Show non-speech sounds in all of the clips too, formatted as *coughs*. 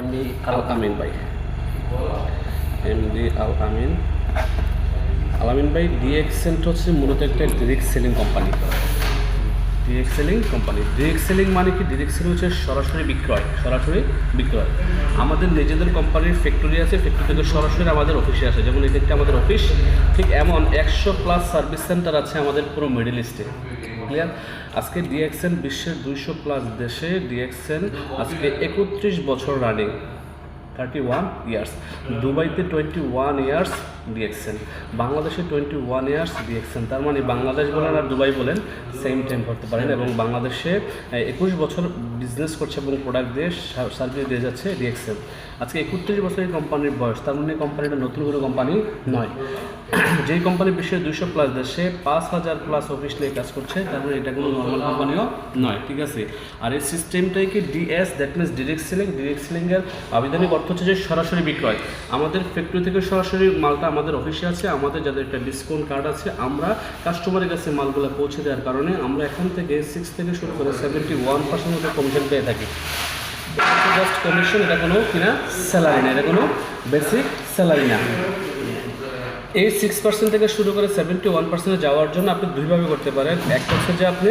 এমনি আল আমিন ভাই এমডি আল আমিন আল আমিন ভাই ডিএক্সেন্ট হচ্ছে মূলত একটা direct selling company direct selling company direct selling মানে কি? ডিরেক্ট সেলিং হচ্ছে সরাসরি বিক্রয় সরাসরি বিক্রয়। আমাদের নিজেদের কোম্পানির ফ্যাক্টরি আছে ফ্যাক্টরি থেকে সরাসরি আমাদের অফিসে আসে। যেমন একটা আমাদের অফিস ঠিক এমন একশো প্লাস সার্ভিস সেন্টার আছে আমাদের পুরো মিডল ইস্টে ক্লিয়ার আজকে ডিএক্সেন বিশ্বের দুইশো প্লাস দেশে ডিএক্সেন আজকে একত্রিশ বছর রানিং থার্টি ওয়ান ইয়ার্স দুবাইতে twenty one years DXN Bangladesh twenty one years DXN তার মানে বাংলাদেশ বলেন আর দুবাই বলেন সেম টাইম করতে পারেন এবং বাংলাদেশে একুশ বছর বিজনেস করছে এবং প্রোডাক্ট দিয়ে সার্ভিস দিয়ে যাচ্ছে ডিএক্সেন আজকে একত্রিশ বছরের কোম্পানির বয়স, তার মানে কোম্পানিটা নতুন কোনো কোম্পানি নয়। *coughs* যেই কোম্পানি বিশ্বের দুইশো প্লাস দেশে পাঁচ হাজার প্লাস অফিস নিয়ে কাজ করছে, তার মানে এটা কোনো নর্মাল কোম্পানিও নয়, ঠিক আছে? আর এই সিস্টেমটাই কি DS that means direct selling direct সেলিংয়ের আবেদনিক অর্থ হচ্ছে যে সরাসরি বিক্রয়। আমাদের ফ্যাক্টরি থেকে সরাসরি মালটা আমাদের অফিসে আছে, আমাদের যাদের একটা ডিসকাউন্ট কার্ড আছে, আমরা কাস্টমারের কাছে মালগুলো পৌঁছে দেওয়ার কারণে আমরা এখান থেকে সিক্স থেকে শুরু করে সেভেন্টি ওয়ান পার্সেন্ট কমিশন পেয়ে থাকি। জাস্ট কমিশন এটা কোনো কিনা স্যালারি না, এটা কোনো বেসিক স্যালারি না। এই সিক্স পার্সেন্ট থেকে শুরু করে সেভেন্টি ওয়ান পার্সেন্টে যাওয়ার জন্য আপনি দুইভাবে করতে পারেন। একটা হচ্ছে যে আপনি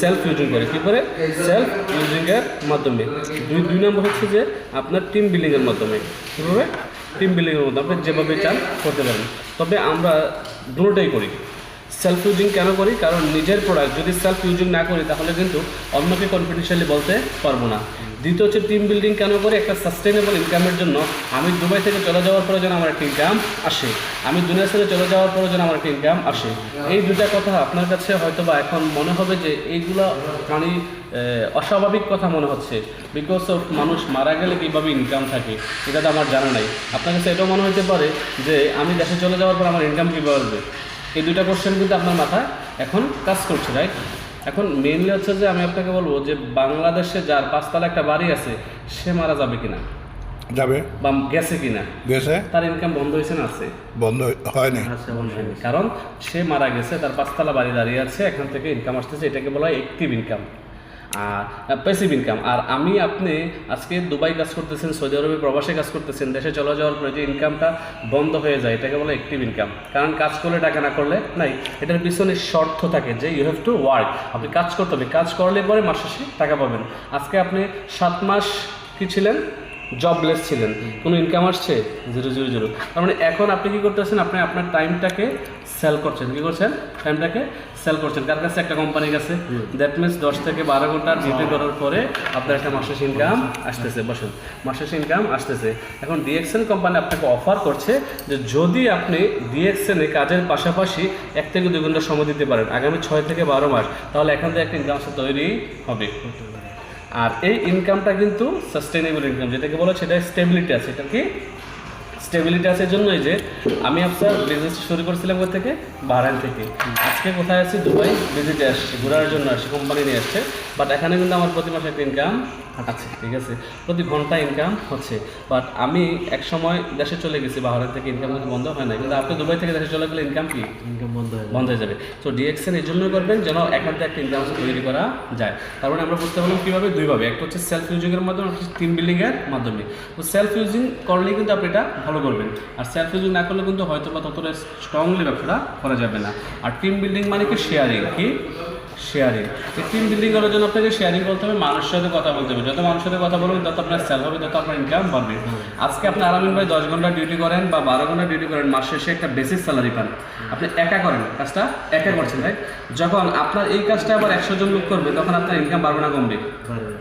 সেলফ ইউজিং করে কী করে? সেলফ ইউজিংয়ের মাধ্যমে। দুই দুই নম্বর হচ্ছে যে আপনার টিম বিল্ডিংয়ের মাধ্যমে। কীভাবে? টিম বিল্ডিংয়ের মাধ্যমে। আপনি যেভাবে চান করতে পারেন। তবে আমরা দুটোটাই করি। সেলফ ইউজিং কেন করি? কারণ নিজের প্রোডাক্ট যদি সেলফ ইউজিং না করি, তাহলে কিন্তু অন্যকে কনফিডেন্সিয়ালি বলতে পারব না। দ্বিতীয় হচ্ছে টিম বিল্ডিং কেন করে? একটা সাস্টেনেবল ইনকামের জন্য আমি দুবাই থেকে চলে যাওয়ার পরে যেন আমার একটা ইনকাম আসে। আমি দুনিয়া থেকে চলে যাওয়ার পরে যেন আমার একটা ইনকাম আসে। এই দুটা কথা আপনার কাছে হয়তো বা এখন মনে হবে যে এইগুলো মানে অস্বাভাবিক কথা মনে হচ্ছে। বিকজ অফ মানুষ মারা গেলে কীভাবে ইনকাম থাকে, এটা তো আমার জানা নাই। আপনার কাছে এটাও মনে হতে পারে যে আমি দেশে চলে যাওয়ার পর আমার ইনকাম কীভাবে আসবে? এই দুটা কোশ্চেন কিন্তু আপনার মাথায় এখন কাজ করছে রাইট এখন মেইনলি হচ্ছে যে আমি আপনাকে বলব যে বাংলাদেশে যার পাঁচতলা একটা বাড়ি আছে সে মারা যাবে কিনা? যাবে। বা গেছে কিনা? গেছে। তার ইনকাম বন্ধ হয়েছে না আছে? বন্ধ হয়নি। আচ্ছা বন্ধ হয়নি। কারণ সে মারা গেছে তার পাঁচতলা বাড়ি দাঁড়িয়ে আছে এখান থেকে ইনকাম আসতেছে এটাকে বলা হয় অ্যাক্টিভ ইনকাম প্যাসিভ ইনকাম আর আমি আপনি আজকে দুবাই কাজ করতেছেন, সৌদি আরবে প্রবাসে কাজ করতেছেন, দেশে চলে যাওয়ার পরে যে ইনকামটা বন্ধ হয়ে যায়, এটাকে বলে অ্যাক্টিভ ইনকাম কারণ কাজ করলে টাকা না করলে নাই, এটার পিছনে শর্ত থাকে যে ইউ হ্যাভ টু ওয়ার্ক আপনি কাজ করতে হবে। কাজ করলে পরে মাস শেষে টাকা পাবেন। আজকে আপনি সাত মাস কি ছিলেন? জবলেস ছিলেন। কোনো ইনকাম আসছে? Zero zero zero. তার মানে এখন আপনি কি করতেছেন? আপনি আপনার টাইমটাকে সেল করছেন। কি করছেন? টাইমটাকে সেল করছেন। কার কাছে? একটা কোম্পানির কাছে। দ্যাট মিনস দশ থেকে বারো ঘণ্টা ডিউটি করার পরে আপনার একটা মাসের ইনকাম আসতেছে। বসেন। মাসের ইনকাম আসতেছে। এখন ডিএক্সএন কোম্পানি আপনাকে অফার করছে যে যদি আপনি ডিএক্সএনে কাজের পাশাপাশি এক থেকে দুই ঘণ্টা সময় দিতে পারেন আগামী ছয় থেকে বারো মাস তাহলে এখান থেকে একটা ইনকাম তৈরি হবে। আর এই ইনকামটা কিন্তু সাস্টেনেবল ইনকাম যেটাকে বলা সেটা স্টেবিলিটি আছে। এটা কি? স্টেবিলিটি আছে এই জন্যই যে আমি আপনার বিজনেস শুরু করেছিলাম কোথা থেকে? বাহরাইন থেকে। আজকে কোথায় আছি? দুবাই ভিজিটে আসছি ঘোরার জন্য আসছি কোম্পানি নিয়ে আসছে। বাট এখানে কিন্তু আমার প্রতি মাসে একটা ইনকাম আছে ঠিক আছে? প্রতি ঘণ্টা ইনকাম হচ্ছে। বাট আমি এক সময় দেশে চলে গেছি বাহরাইন থেকে ইনকাম বন্ধ হয় না কিন্তু আপনি দুবাই থেকে দেশে চলে গেলে ইনকাম কি? ইনকাম বন্ধ হয়ে বন্ধ হয়ে যাবে। তো ডিএক্সএন এই জন্য করবেন যেন এখান থেকে একটা ইনকাম তৈরি করা যায়। তার মানে আমরা বুঝতে পারলাম কীভাবে? দুইভাবে একটা হচ্ছে সেলফ ইউজিংয়ের মাধ্যমে টিম বিল্ডিংয়ের মাধ্যমে। তো সেলফ ইউজিং করলেই কিন্তু আপনি এটা ভালো করবেন। আর সেলফ ইউজ না করলে কিন্তু হয়তো বা ততটা স্ট্রংলি ব্যবসাটা করা যাবে না। আর টিম বিল্ডিং মানে কি? শেয়ারিং কি? শেয়ারিং এই টিম বিল্ডিং করার জন্য আপনাকে শেয়ারিং করতে হবে মানুষের সাথে কথা বলতে হবে। যত মানুষের সাথে কথা বলবেন তত আপনার সেল হবে তত আপনার ইনকাম বাড়বে। আজকে আপনি আরামিন ভাই দশ ঘণ্টা ডিউটি করেন বা বারো ঘণ্টা ডিউটি করেন মাস শেষে একটা বেসিক স্যালারি পান। আপনি একা করেন কাজটা একা করছেন রাইট যখন আপনার এই কাজটা আবার একশো জন লোক করবে তখন আপনার ইনকাম বাড়বে না কমবে।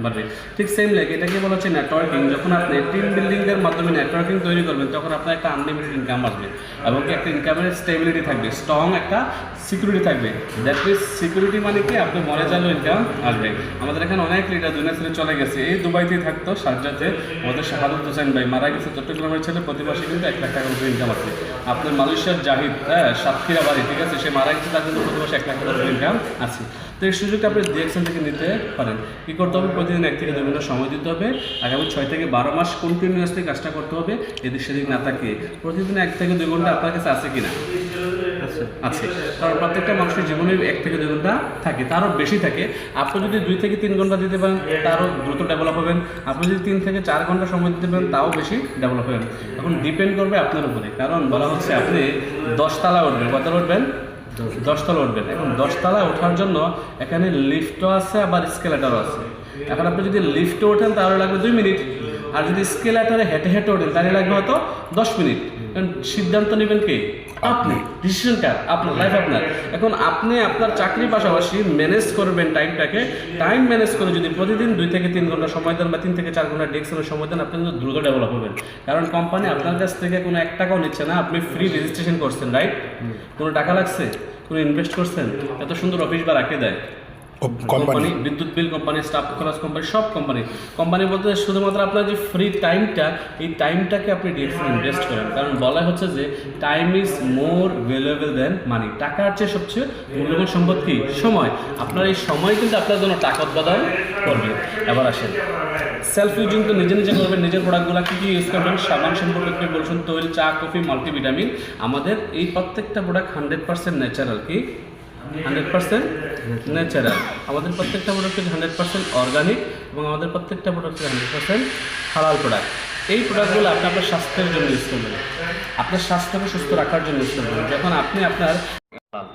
বাড়বে। ঠিক সেম লেগে এটাকে বলা হচ্ছে নেটওয়ার্কিং যখন আপনি টিম বিল্ডিং এর মাধ্যমে নেটওয়ার্কিং তৈরি করবেন তখন আপনার একটা আনলিমিটেড ইনকাম আসবে এবং কি একটা ইনকামের স্টেবিলিটি থাকবে স্ট্রং একটা সিকিউরিটি থাকবে। দ্যাট মিনস সিকিউরিটি মানে কি আপনি মরে যালেও ইনকাম আসবে। আমাদের এখানে অনেক লিডার দুনিয়া ছেড়ে চলে গেছে। এই দুবাইতেই থাকতো শারজাতে আমাদের শাহাদুত হোসেন ভাই মারা গেছে। চট্টগ্রামের ছেলে প্রতি মাসে কিন্তু এক লাখ টাকার উপরে ইনকাম আছে। আপনার মালয়েশিয়ার জাহিদ হ্যাঁ সাতক্ষীরা বাড়ি, ঠিক আছে? সে মারা গেছে, তার কিন্তু প্রতি মাসে এক লাখ টাকার উপরে ইনকাম আছে। তো এই সুযোগটা আপনি ডিএক্সএন থেকে নিতে পারেন। কী করতে হবে? প্রতিদিন এক থেকে দুই ঘণ্টা সময় দিতে হবে। আগামী ছয় থেকে বারো মাস কন্টিনিউয়াসলি কাজটা করতে হবে। এদিক সেদিক না থাকে প্রতিদিন এক থেকে দুই ঘণ্টা আপনার কাছে আছে কিনা? আছে কারণ প্রত্যেকটা মানুষের জীবনে এক থেকে দুই ঘণ্টা থাকে, তারও বেশি থাকে। আপনি যদি দুই থেকে তিন ঘণ্টা দিতে পারেন, তারও দ্রুত ডেভেলপ হবেন। আপনি যদি তিন থেকে চার ঘণ্টা সময় দিতে পারেন, তাও বেশি ডেভেলপ হবেন। এখন ডিপেন্ড করবে আপনার উপরে। কারণ বলা হচ্ছে আপনি দশতলা উঠবেন। কত উঠবেন? দশতলা উঠবেন। এখন দশতলা ওঠার জন্য এখানে লিফটও আছে, আবার স্কেলেটারও আছে। এখন আপনি যদি লিফটে ওঠেন, তাহলে লাগবে দুই মিনিট। আর যদি স্কেল স্কেলেটারে হেঁটে হেঁটে ওঠেন তাহলে লাগবে হয়তো দশ মিনিট। কারণ সিদ্ধান্ত নেবেন কে? আপনি। ডিসিশন কার? আপনার লাইফ আপনার। এখন আপনি আপনার চাকরির পাশাপাশি ম্যানেজ করবেন টাইমটাকে টাইম ম্যানেজ করে যদি প্রতিদিন দুই থেকে তিন ঘণ্টা সময় দেন বা তিন থেকে চার ঘণ্টা ডেস্কের সময় দেন আপনি কিন্তু দ্রুত ডেভেলপ হবেন। কারণ কোম্পানি আপনার কাছ থেকে কোনো এক টাকাও নিচ্ছে না। আপনি ফ্রি রেজিস্ট্রেশন করছেন রাইট কোনো টাকা লাগছে? কোনো ইনভেস্ট করছেন? এত সুন্দর অফিস বা রাখে দেয়? কোম্পানি বিদ্যুৎ বিল কোম্পানি স্টাফ খরচ কোম্পানি সব কোম্পানি কোম্পানি বলতে শুধুমাত্র আপনার যে ফ্রি টাইমটা এই টাইমটাকে আপনি ইনভেস্ট করেন। কারণ বলা হচ্ছে যে time is more valuable than money টাকার চেয়ে সবচেয়ে মূল্যবান সম্পদ কি? সময়। আপনার এই সময় কিন্তু আপনার জন্য টাকা উৎপাদন করবে। এবার আসেন। সেলফ ইউজিং তো নিজে নিজে করবেন। নিজের প্রোডাক্টগুলো কী কী ইউজ করবেন? সাবান শ্যাম্পু টুথপেস্ট বলছেন, তৈল, চা, কফি মাল্টিভিটামিন আমাদের এই প্রত্যেকটা প্রোডাক্ট হান্ড্রেড পার্সেন্ট ন্যাচারাল কি? Hundred percent natural. আমাদের প্রত্যেকটা প্রোডাক্ট হচ্ছে হান্ড্রেড পার্সেন্ট অর্গানিক এবং আমাদের প্রত্যেকটা প্রোডাক্ট হচ্ছে হান্ড্রেড পার্সেন্ট হালাল প্রোডাক্ট এই প্রোডাক্টগুলো আপনি আপনার স্বাস্থ্যের জন্য ইউজ করবেন। আপনার স্বাস্থ্যকে সুস্থ রাখার জন্য ইউজ করবেন। যখন আপনি আপনার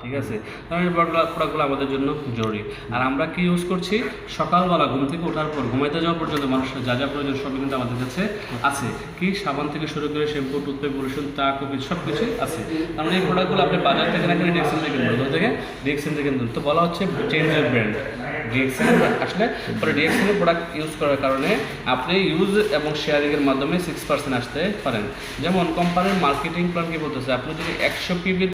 ঠিক আছে? কারণ এই প্রোডাক্টগুলো আমাদের জন্য জরুরি। আর আমরা কি ইউজ করছি? সকালবেলা ঘুম থেকে ওঠার পর, ঘুমাইতে যাওয়া পর্যন্ত মানুষের যা যা প্রয়োজন সবই কিন্তু আমাদের কাছে আছে। কি? সাবান থেকে শুরু করে শ্যাম্পু টুথপেস্ট বরুষণ তা কফি সব কিছুই আছে কারণ এই প্রোডাক্টগুলো আপনি বাজার থেকে না কিনে ডিএক্সেন থেকে কিনবেন থেকে ডিএক্সেন থেকে কিনবেন। তো বলা হচ্ছে চেঞ্জ এর ব্র্যান্ড ডিএক্সেন আসলে পরে ডিএক্সেনের প্রোডাক্ট ইউজ করার কারণে আপনি ইউজ এবং শেয়ারিংয়ের মাধ্যমে সিক্স পার্সেন্ট আসতে পারেন। যেমন কোম্পানির মার্কেটিং প্ল্যান কি বলতেছে? আপনি যদি একশো পিবির